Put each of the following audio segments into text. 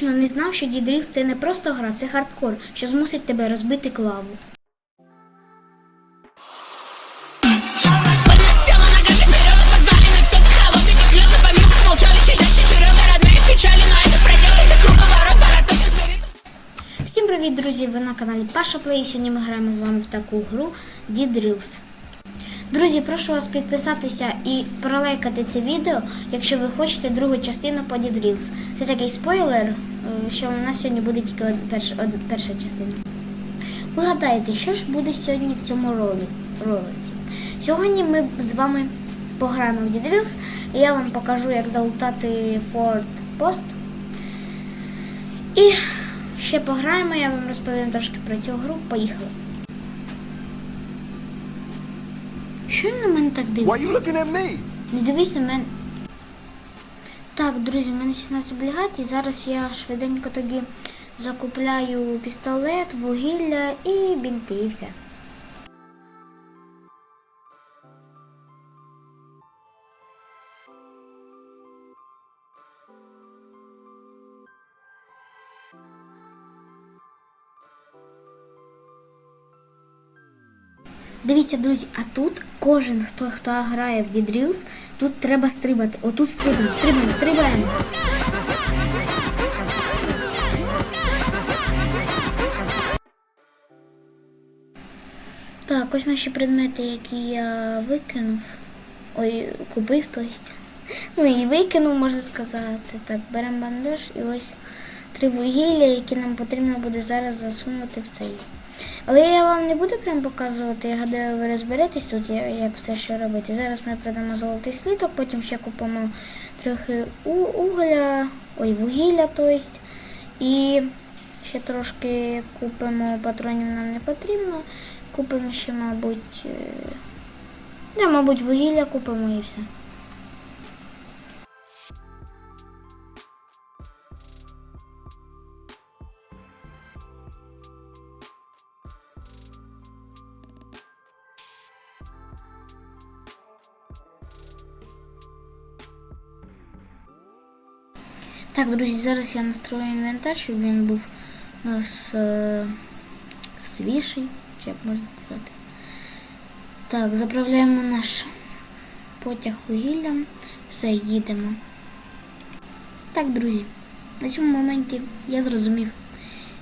точно не знав, що Дідріс це не просто гра, це хардкор, що змусить тебе розбити клаву. Сделано, как вперед, позволены кто-то холодный, как слезы помимо Молчали щадящие череды, родные печали Но это предел, это круговорот, пора с этим смириться Всім привіт, друзі! Ви на каналі Паша Плей. Сьогодні ми граємо з вами в таку гру Дідрілс. Друзі, прошу вас підписатися і пролайкати це відео, якщо ви хочете другу частину по Дідрілс. Це такий спойлер, е, що у нас сьогодні буде тільки перша частина. Ви гадаєте, що ж буде сьогодні в цьому ролиці? Сьогодні ми з вами пограємо в Дідрілс, і я вам покажу, як залутати Ford Post. І ще пограємо, я вам розповім трошки про цю гру. Поїхали. Що він на мене так дивиться? Не дивись на мене. Так, друзі, в мене 16 облігацій. Зараз я швиденько тоді закупляю пістолет, вугілля і бінти, і все. Дивіться, друзі, а тут кожен, хто, хто грає в Дідрілс, тут треба стрибати. Отут стрибаємо, стрибаємо, стрибаємо. Так, ось наші предмети, які я викинув. Ой, купив, то есть. Ну і викинув, можна сказати. Так, беремо бандаж і ось три вугілля, які нам потрібно буде зараз засунути в цей. Але я вам не буду прям показувати, я гадаю, ви розберетесь тут, як все що робити. Зараз ми продамо золотий слиток, потім ще купимо трохи угля, ой, вугілля, то есть. І ще трошки купимо патронів нам не потрібно. Купимо ще, мабуть. е, Не, мабуть, вугілля купимо і все. Так, друзі, зараз я настрою інвентар, щоб він був у нас е- свіжий, чи як можна сказати. Так, заправляємо наш потяг вугіллям. Все, їдемо. Так, друзі, на цьому моменті я зрозумів,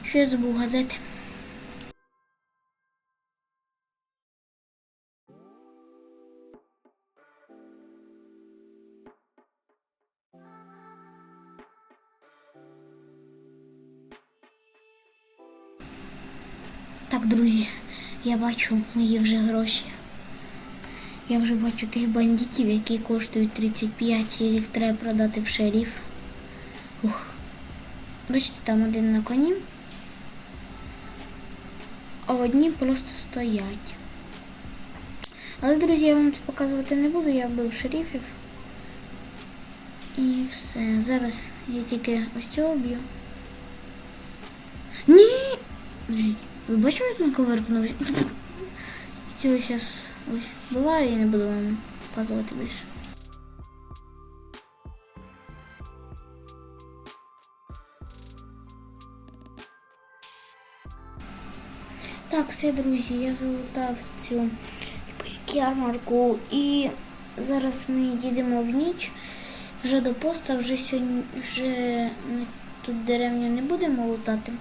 що я забув газети. Я бачу мої вже гроші. Я вже бачу тих бандитів, які коштують 35, і їх треба продати в шериф. Ух. Бачите, там один на коні. А одні просто стоять. Але, друзі, я вам це показувати не буду, я вбив шерифів. І все. Зараз я тільки ось цього б'ю. Ні! Ви бачите, як він коверкнув? Цього зараз ось вбиваю і не буду вам показувати більше. Так, все, друзі, я залутав цю ярмарку і зараз ми їдемо в ніч вже до поста, вже сьогодні вже тут деревню не будемо лутати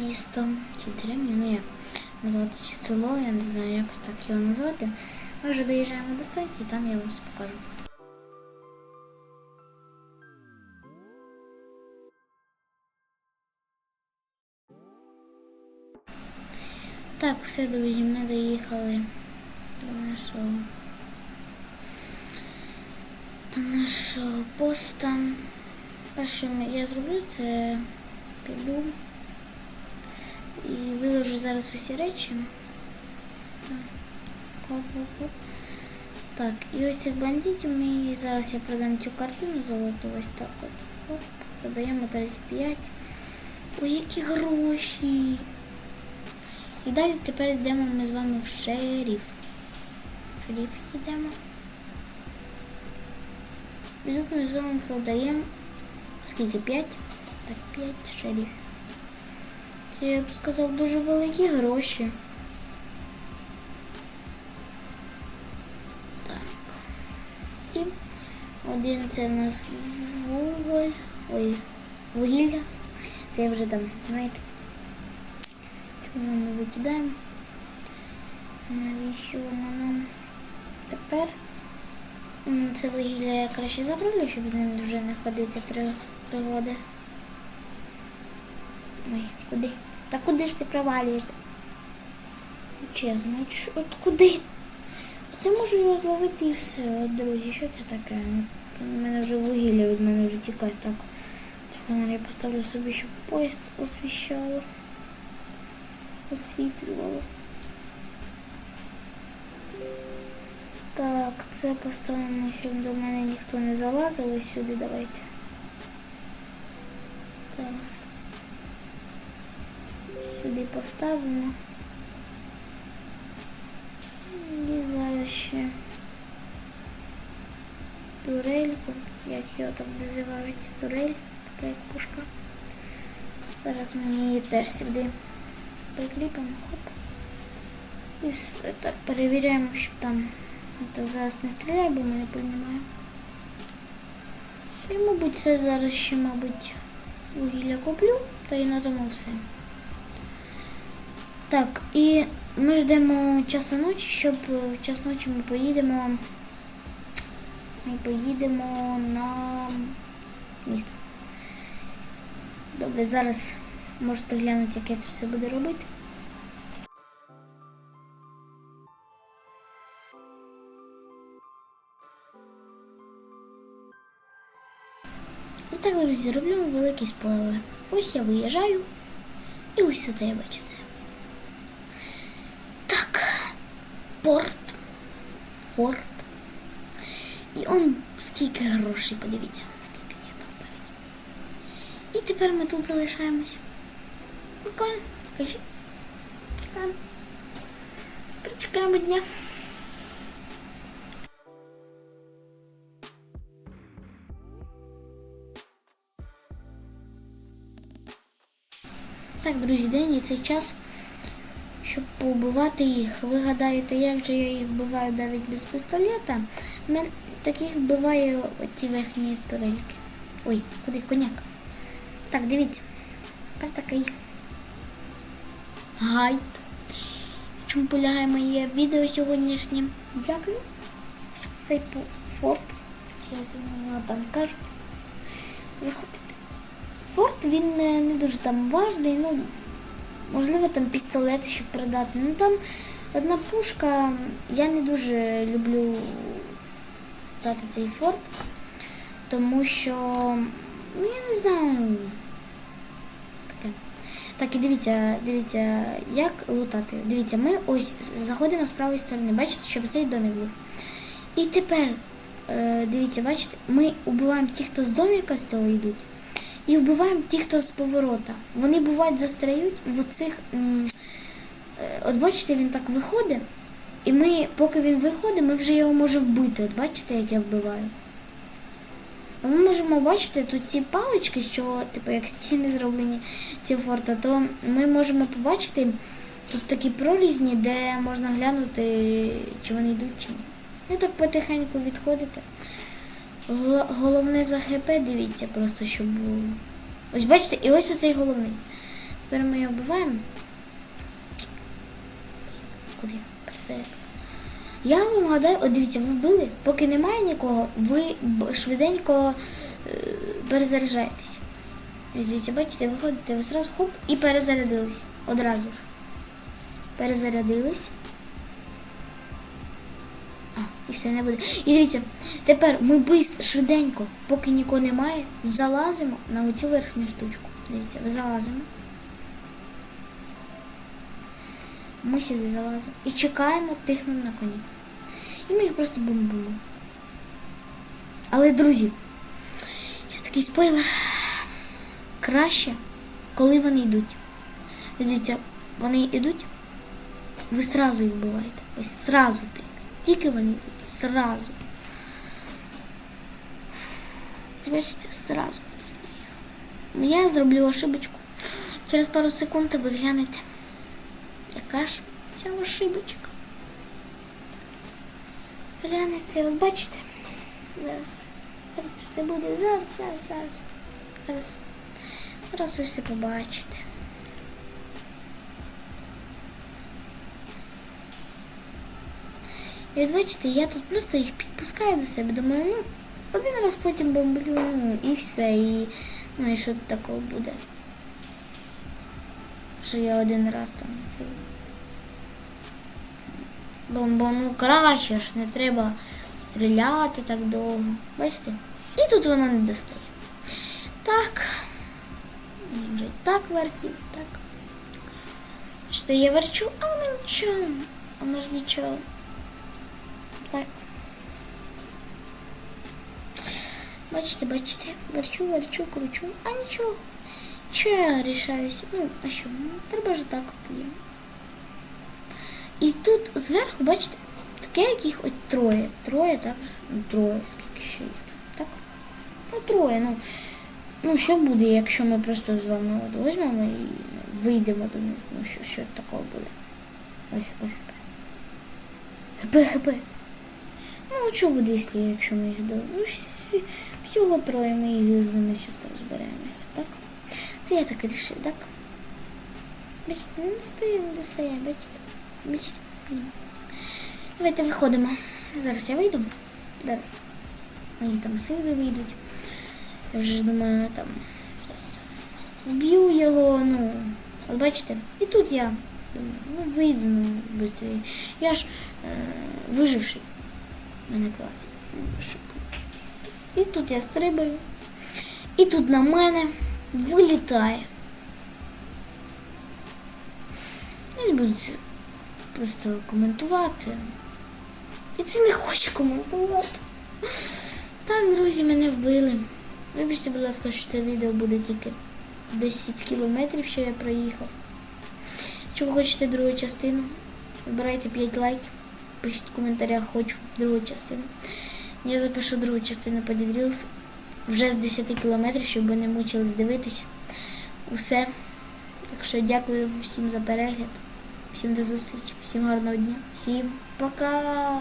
місто чи деревню, ну як назвати чи село, я не знаю, як так його назвати. Ми вже доїжджаємо до станції, там я вам все покажу. Так, все, друзі, ми доїхали до нашого до нашого поста. Перше, що я зроблю, це піду і виложу зараз усі речі. Так, і ось цих бандитів ми зараз я продам цю картину золоту, ось так от. Продаємо 35. Ой, які гроші! І далі тепер йдемо ми з вами в шериф. В шериф йдемо. І тут ми з вами продаємо скільки? 5? Так, 5 шарів. Це я б сказав дуже великі гроші. Так. І один це в нас вуголь. Ой, вугілля. Це я вже там, знаєте. Нам не викидаємо. Навіщо воно нам тепер? Це вугілля я краще заправлю, щоб з ним вже не ходити три пригоди. Ой, куди? Та куди ж ти провалюєшся? Чесно, от куди? От не можу його зловити і все, друзі, що це таке? У мене вже вугілля від мене вже тікає так. Фонарь я поставлю собі, щоб поїзд освіщало. Освітлювало. Так, це поставимо, щоб до мене ніхто не залазив. Сюди давайте. Зараз. Сюди поставимо. І зараз ще турельку, як його там називають, турель, така як пушка. Зараз ми її теж сюди прикріпимо. Хоп. І все так перевіряємо, щоб там то зараз не стріляє, бо пиль немає. Та й, мабуть, це зараз ще, мабуть, вугілля куплю, та і на тому все. Так, і ми ждемо часу ночі, щоб в час ночі ми поїдемо. Ми поїдемо на місто. Добре, зараз можете глянути, як я це все буду робити. І так, друзі, роблю великий спойлер. Ось я виїжджаю, і ось тут я бачу це. порт, форт. І он скільки грошей, подивіться, скільки їх там впереді. І тепер ми тут залишаємось. Прикольно, скажи. Чекаємо. Причекаємо дня. Так, друзі, день і цей час, Щоб побивати їх. Ви гадаєте, як же я їх вбиваю навіть без пістолета? Мен таких вбиваю ці верхні турельки. Ой, куди коняк? Так, дивіться. Тепер такий гайд. В чому полягає моє відео сьогоднішнє? Як цей форт, його там кажуть, заходити. Форт він не, не дуже там важний, ну можливо там пістолети, щоб продати. Ну там одна пушка. Я не дуже люблю дати цей форт, тому що, ну я не знаю. Таке. Так, і дивіться, дивіться, як лутати. Дивіться, ми ось заходимо з правої сторони, бачите, щоб цей домик був. І тепер, е, дивіться, бачите, ми убиваємо тих, хто з домика з цього йдуть. І вбиваємо тих, хто з поворота. Вони бувають застряють в оцих. е, От бачите, він так виходить, і ми, поки він виходить, ми вже його можемо вбити. От бачите, як я вбиваю. А Ми можемо бачити тут ці палички, що, типу, як стіни зроблені ці форта, то ми можемо побачити тут такі прорізні, де можна глянути, чи вони йдуть, чи ні. І так потихеньку відходите. Головне за ХП дивіться просто, щоб було. Ось бачите, і ось оцей головний. Тепер ми його вбиваємо. Куди? Перезарядка. Я вам гадаю, от дивіться, ви вбили, поки немає нікого, ви швиденько е, перезаряджаєтесь. Ось Дивіться, бачите, виходите, ви зразу хоп і перезарядились. Одразу ж. Перезарядились. І все не буде. І дивіться, тепер ми бистро, швиденько, поки нікого немає, залазимо на оцю верхню штучку. Дивіться, ви залазимо. Ми сюди залазимо і чекаємо тих на коні. І ми їх просто бомбимо. Але, друзі, є такий спойлер. Краще, коли вони йдуть. Дивіться, вони йдуть, ви сразу їх вбиваєте. Ось сразу тільки. Тільки вони. Ось Бачите, сразу потрібно їх. я зроблю ошибочку. Через пару секунд ви глянете. Яка ж ця ошибочка? Глянете, от бачите? Зараз. Зараз все буде. Зараз, зараз, зараз. Зараз. Зараз ви все побачите. І от бачите, я тут просто їх підпускаю до себе. Думаю, ну, один раз потім бомблю, ну і все. І, ну і що такого буде? Що я один раз там цей. Бомбану краще ж, не треба стріляти так довго. Бачите? І тут вона не достає. Так. Я вже так вертів, так. Бачите, я верчу, а вона нічого. Вона ж нічого. Так. Бачите, бачите, верчу, верчу, кручу, а нічого. Що я рішаюся? Ну, а що? Ну, треба ж так от є. І тут зверху, бачите, таке яких от троє. Троє, так? Ну, троє, скільки ще їх там, так? Ну, троє, ну. Ну, що буде, якщо ми просто з вами от візьмемо і вийдемо до них? Ну, що, що такого буде? Ой, хп, хп. Хп, хп. Ну, що буде, якщо, ми їх до... Ну, всього троє ми їх з ними зараз розберемося, так? Це я так вирішив, так? Бачите, не достає, не достає, бачите? Бачите? Давайте виходимо. Зараз я вийду. Зараз. Мої там сили вийдуть. Я вже думаю, там зараз вб'ю його, ну, от бачите? І тут я думаю, ну вийду, ну, швидше. Я ж е, виживший. Мене клас. І тут я стрибаю. І тут на мене вилітає. Я не буду просто коментувати. І це не хочу коментувати. Так, друзі, мене вбили. Вибачте, будь ласка, що це відео буде тільки 10 кілометрів, що я проїхав. Якщо ви хочете другу частину, вибирайте 5 лайків, пишіть в коментарях хочу другу частину. Я запишу другу частину Dead вже з 10 кілометрів, щоб ви не мучились дивитись. Усе. Так що дякую всім за перегляд. Всім до зустрічі, всім гарного дня, всім пока!